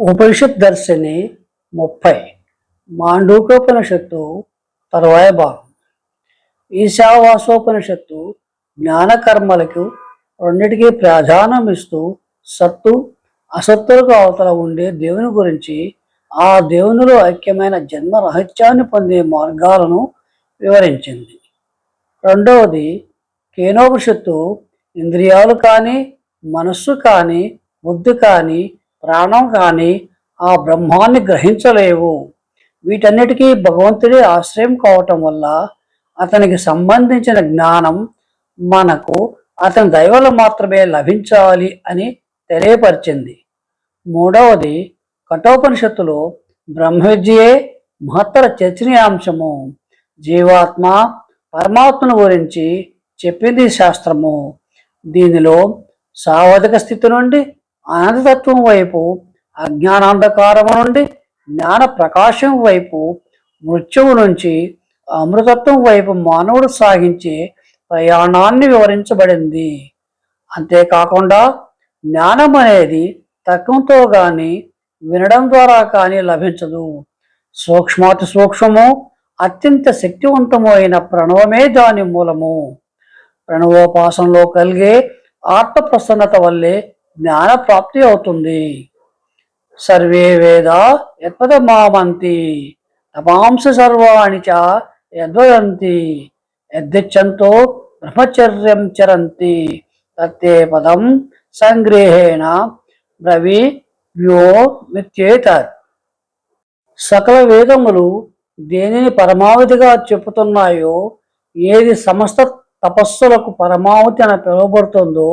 ఉపనిషత్ దర్శిని ముప్పై. మాండూకోపనిషత్తు తరువాయ భాగం. ఈశావాసోపనిషత్తు జ్ఞానకర్మలకు రెండిటికీ ప్రాధాన్యం ఇస్తూ సత్తు అసత్తులకు అవతల ఉండే దేవుని గురించి ఆ దేవునిలో ఐక్యమైన జన్మ రహస్యాన్ని పొందే మార్గాలను వివరించింది. రెండవది కేనోపనిషత్తు ఇంద్రియాలు కానీ మనస్సు కానీ బుద్ధి కానీ ప్రాణం కానీ ఆ బ్రహ్మాన్ని గ్రహించలేవు. వీటన్నిటికీ భగవంతుడే ఆశ్రయం కావటం వల్ల అతనికి సంబంధించిన జ్ఞానం మనకు అతని దైవలు మాత్రమే లభించాలి అని తెలియపరిచింది. మూడవది కఠోపనిషత్తులో బ్రహ్మవిద్యే మహత్తర చర్చనీయాంశము. జీవాత్మ పరమాత్మను గురించి చెప్పింది శాస్త్రము. దీనిలో సావధిక స్థితి నుండి ఆనందతత్వం వైపు అజ్ఞానాంధకారము నుండి జ్ఞాన ప్రకాశం వైపు మృత్యువు నుంచి అమృతత్వం వైపు మానవుడు సాగించే ప్రయాణాన్ని వివరించబడింది. అంతేకాకుండా జ్ఞానం అనేది తత్వంతో కానీ వినడం ద్వారా కానీ లభించదు. సూక్ష్మాతి సూక్ష్మము అత్యంత శక్తివంతమైన ప్రణవమే దాని మూలము. ప్రణవోపాసనలో కలిగే ఆత్మ ప్రసన్నత వల్లే జ్ఞాన ప్రాప్తి అవుతుంది. సర్వే వేద యత్పదమామంతి తమాంస సర్వాణి చ యద్వదంతి యద్దిచ్చంతో బ్రహ్మచర్యం చరంతి తత్తే పదం సంగ్రహేణ బ్రవి వ్యో మిత్యేత సకల వేదములు దేనిని పరమావధిగా చెప్పుతున్నాయో ఏది సమస్త తపస్సులకు పరమావధి అని పిలువబడుతుందో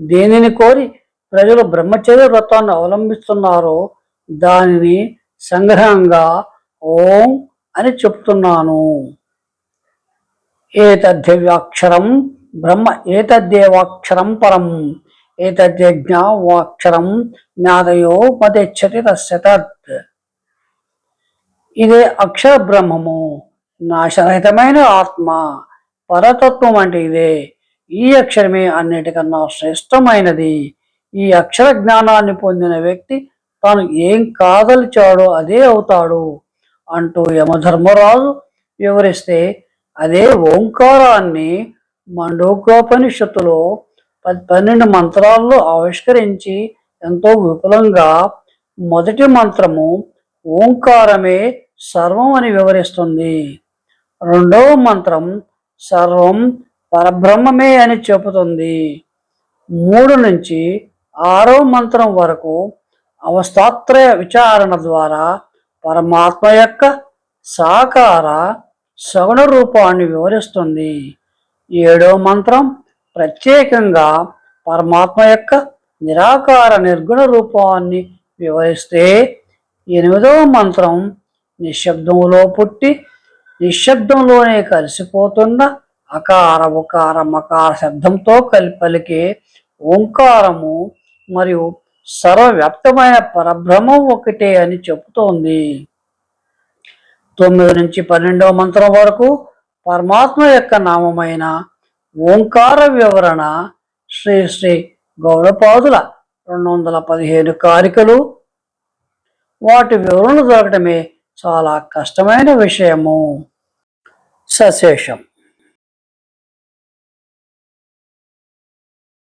దేనిని కోరి ప్రజలు బ్రహ్మచర్య వ్రతాన్ని అవలంబిస్తున్నారో దానిని సంగ్రహంగా ఓం అని చెప్తున్నాను. ఏతద్దివ్యాక్షరం బ్రహ్మ ఏతద్దేవాక్షరం పరం ఏతద్యజ్ఞావాక్షరం జ్ఞాదయో మదెచ్చతి తస్యతత్ ఇదే అక్షర బ్రహ్మము నాశరహితమైన ఆత్మ పరతత్వం అంటే ఇదే ఈ అక్షరమే అన్నిటికన్నా శ్రేష్టమైనది. ఈ అక్షర జ్ఞానాన్ని పొందిన వ్యక్తి తాను ఏం కాదలిచాడో అదే అవుతాడు అంటూ యమధర్మరాజు వివరిస్తే అదే ఓంకారాన్ని మండోకోపనిషత్తులో పద్ పన్నెండు మంత్రాల్లో ఆవిష్కరించి ఎంతో విపులంగా మొదటి మంత్రము ఓంకారమే సర్వం అని వివరిస్తుంది. రెండవ మంత్రం సర్వం పరబ్రహ్మమే అని చెబుతుంది. మూడు నుంచి ఆరో మంత్రం వరకు అవస్థాత్రయ విచారణ ద్వారా పరమాత్మ యొక్క సాకార సగుణ రూపాన్ని వివరిస్తుంది. ఏడో మంత్రం ప్రత్యేకంగా పరమాత్మ యొక్క నిరాకార నిర్గుణ రూపాన్ని వివరిస్తే ఎనిమిదవ మంత్రం నిశ్శబ్దంలో పుట్టి నిశ్శబ్దంలోనే కలిసిపోతున్న అకార ఉకార మకార శబ్దంతో కలిపలికే ఓంకారము మరియు సర్వవ్యాప్తమైన పరబ్రహ్మం ఒకటే అని చెబుతోంది. తొమ్మిది నుంచి పన్నెండవ మంత్రం వరకు పరమాత్మ యొక్క నామమైన ఓంకార వివరణ శ్రీ శ్రీ గౌడపాదుల రెండు వందల పదిహేను కారికలు. వాటి వివరణ దొరకటమే చాలా కష్టమైన విషయము. సశేషం.